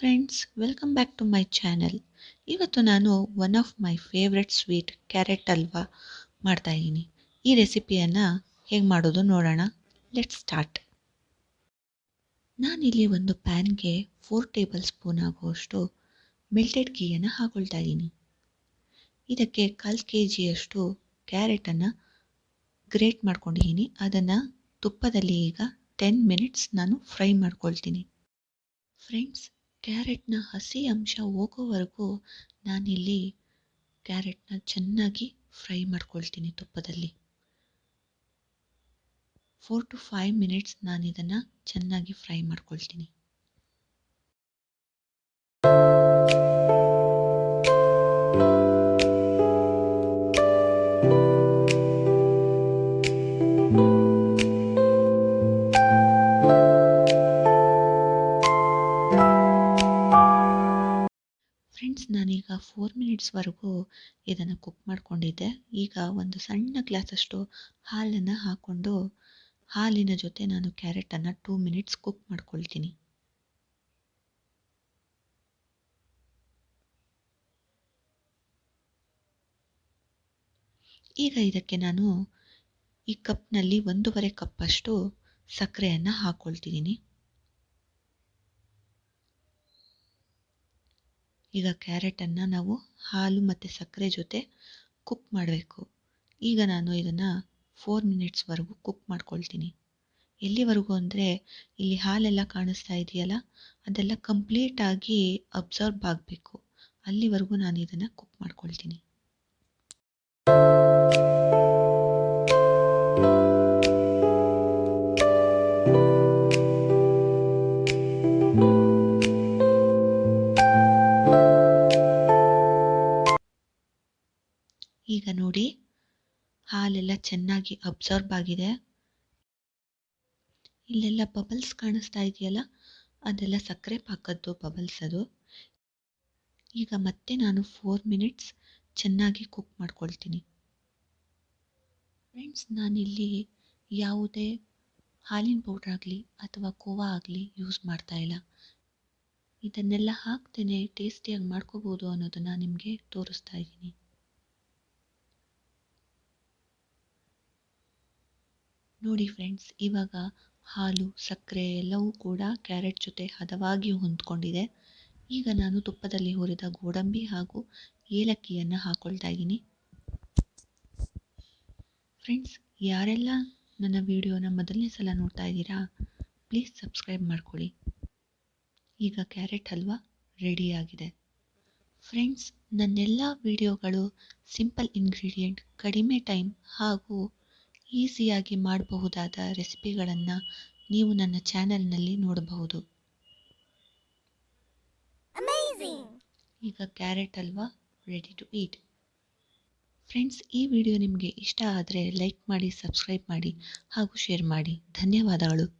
Friends welcome back to my channel ಇವತ್ತು ನಾನು one of my favourite sweet carrot halwa ಮಾಡ್ತಾಯಿದ್ದೀನಿ ಈ ರೆಸಿಪಿಯನ್ನು ಹೇಗೆ ಮಾಡೋದು ನೋಡೋಣ. ಲೆಟ್ ಸ್ಟಾರ್ಟ್ ನಾನಿಲ್ಲಿ ಒಂದು ಪ್ಯಾನ್ಗೆ ಫೋರ್ ಟೇಬಲ್ ಸ್ಪೂನ್ ಆಗುವಷ್ಟು ಮಿಲ್ಟೆಡ್ ಗೀಯನ್ನು ಹಾಕೊಳ್ತಾ ಇದ್ದೀನಿ. ಇದಕ್ಕೆ ಕಾಲು ಕೆ ಜಿಯಷ್ಟು ಕ್ಯಾರೆಟನ್ನು ಗ್ರೇಟ್ ಮಾಡ್ಕೊಂಡಿದ್ದೀನಿ. ಅದನ್ನು ತುಪ್ಪದಲ್ಲಿ ಈಗ ಟೆನ್ ಮಿನಿಟ್ಸ್ ನಾನು ಫ್ರೈ ಮಾಡ್ಕೊಳ್ತೀನಿ. ಫ್ರೆಂಡ್ಸ್ ಕ್ಯಾರೆಟ್ನ ಹಸಿ ಅಂಶ ಹೋಗೋವರೆಗೂ ನಾನಿಲ್ಲಿ ಕ್ಯಾರೆಟ್ನ ಚೆನ್ನಾಗಿ ಫ್ರೈ ಮಾಡ್ಕೊಳ್ತೀನಿ ತುಪ್ಪದಲ್ಲಿ. ಫೋರ್ ಟು ಫೈವ್ ಮಿನಿಟ್ಸ್ ನಾನು ಇದನ್ನು ಚೆನ್ನಾಗಿ ಫ್ರೈ ಮಾಡ್ಕೊಳ್ತೀನಿ. ನಾನೀಗ ಫೋರ್ ಮಿನಿಟ್ಸ್ವರೆಗೂ ಇದನ್ನು ಕುಕ್ ಮಾಡಿಕೊಂಡಿದ್ದೆ. ಈಗ ಒಂದು ಸಣ್ಣ ಗ್ಲಾಸಷ್ಟು ಹಾಲನ್ನು ಹಾಕ್ಕೊಂಡು ಹಾಲಿನ ಜೊತೆ ನಾನು ಕ್ಯಾರೆಟನ್ನು ಟೂ ಮಿನಿಟ್ಸ್ ಕುಕ್ ಮಾಡ್ಕೊಳ್ತೀನಿ. ಈಗ ಇದಕ್ಕೆ ನಾನು ಈ ಕಪ್ನಲ್ಲಿ ಒಂದೂವರೆ ಕಪ್ಪಷ್ಟು ಸಕ್ಕರೆಯನ್ನು ಹಾಕ್ಕೊಳ್ತಿದ್ದೀನಿ ಈಗ ಕ್ಯಾರೆಟನ್ನು ನಾವು ಹಾಲು ಮತ್ತು ಸಕ್ಕರೆ ಜೊತೆ ಕುಕ್ ಮಾಡಬೇಕು. ಈಗ ನಾನು ಇದನ್ನು ಫೋರ್ ಮಿನಿಟ್ಸ್ವರೆಗೂ ಕುಕ್ ಮಾಡ್ಕೊಳ್ತೀನಿ. ಎಲ್ಲಿವರೆಗೂ ಅಂದರೆ ಇಲ್ಲಿ ಹಾಲೆಲ್ಲ ಕಾಣಿಸ್ತಾ ಇದೆಯಲ್ಲ, ಅದೆಲ್ಲ ಕಂಪ್ಲೀಟಾಗಿ ಅಬ್ಸರ್ಬ್ ಆಗಬೇಕು. ಅಲ್ಲಿವರೆಗೂ ನಾನು ಇದನ್ನು ಕುಕ್ ಮಾಡ್ಕೊಳ್ತೀನಿ. ಈಗ ನೋಡಿ. ಹಾಲೆಲ್ಲ ಚೆನ್ನಾಗಿ ಅಬ್ಸರ್ಬ್ ಆಗಿದೆ. ಇಲ್ಲೆಲ್ಲ ಬಬಲ್ಸ್ ಕಾಣಿಸ್ತಾ ಇದೆಯಲ್ಲ? ಅದೆಲ್ಲ ಸಕ್ಕರೆ ಪಾಕದ್ದು ಬಬಲ್ಸ್ ಅದು. ಈಗ ಮತ್ತೆ ನಾನು ಫೋರ್ ಮಿನಿಟ್ಸ್ ಚೆನ್ನಾಗಿ ಕುಕ್ ಮಾಡ್ಕೊಳ್ತೀನಿ. ಫ್ರೆಂಡ್ಸ್ ನಾನಿಲ್ಲಿ ಯಾವುದೇ ಹಾಲಿನ ಪೌಡ್ರ್ ಆಗಲಿ ಅಥವಾ ಕೋವಾ ಆಗಲಿ ಯೂಸ್ ಮಾಡ್ತಾ ಇಲ್ಲ. ಇದನ್ನೆಲ್ಲ ಹಾಕ್ತೇನೆ ಟೇಸ್ಟಿಯಾಗಿ ಮಾಡ್ಕೋಬೋದು ಅನ್ನೋದನ್ನು ನಿಮಗೆ ತೋರಿಸ್ತಾ ಇದ್ದೀನಿ. ನೋಡಿ ಫ್ರೆಂಡ್ಸ್, ಇವಾಗ ಹಾಲು, ಸಕ್ಕರೆ ಎಲ್ಲವೂ ಕೂಡ ಕ್ಯಾರೆಟ್ ಜೊತೆ ಹದವಾಗಿ ಹೊಂದ್ಕೊಂಡಿದೆ. ಈಗ ನಾನು ತುಪ್ಪದಲ್ಲಿ ಹುರಿದ ಗೋಡಂಬಿ ಹಾಗೂ ಏಲಕ್ಕಿಯನ್ನು ಹಾಕ್ಕೊಳ್ತಾ ಇದ್ದೀನಿ. ಫ್ರೆಂಡ್ಸ್, ಯಾರೆಲ್ಲ ನನ್ನ ವಿಡಿಯೋನ ಮೊದಲನೇ ಸಲ ನೋಡ್ತಾ ಇದ್ದೀರಾ, ಪ್ಲೀಸ್ ಸಬ್ಸ್ಕ್ರೈಬ್ ಮಾಡ್ಕೊಳ್ಳಿ. ಈಗ ಕ್ಯಾರೆಟ್ ಹಲ್ವಾ ರೆಡಿಯಾಗಿದೆ ಫ್ರೆಂಡ್ಸ್, ನನ್ನೆಲ್ಲ ವಿಡಿಯೋಗಳು ಸಿಂಪಲ್ ಇಂಗ್ರೀಡಿಯೆಂಟ್, ಕಡಿಮೆ ಟೈಮ್ ಹಾಗೂ ಈಸಿಯಾಗಿ ಮಾಡಬಹುದಾದ ರೆಸಿಪಿಗಳನ್ನು ನೀವು ನನ್ನ ಚಾನೆಲ್ನಲ್ಲಿ ನೋಡಬಹುದು. ಈಗ ಕ್ಯಾರೆಟ್ ಅಲ್ವಾ? ರೆಡಿ ಟು ಈಟ್ ಫ್ರೆಂಡ್ಸ್ ಈ ವಿಡಿಯೋ ನಿಮಗೆ ಇಷ್ಟ ಆದರೆ ಲೈಕ್ ಮಾಡಿ ಸಬ್ಸ್ಕ್ರೈಬ್ ಮಾಡಿ ಹಾಗೂ ಶೇರ್ ಮಾಡಿ. ಧನ್ಯವಾದಗಳು.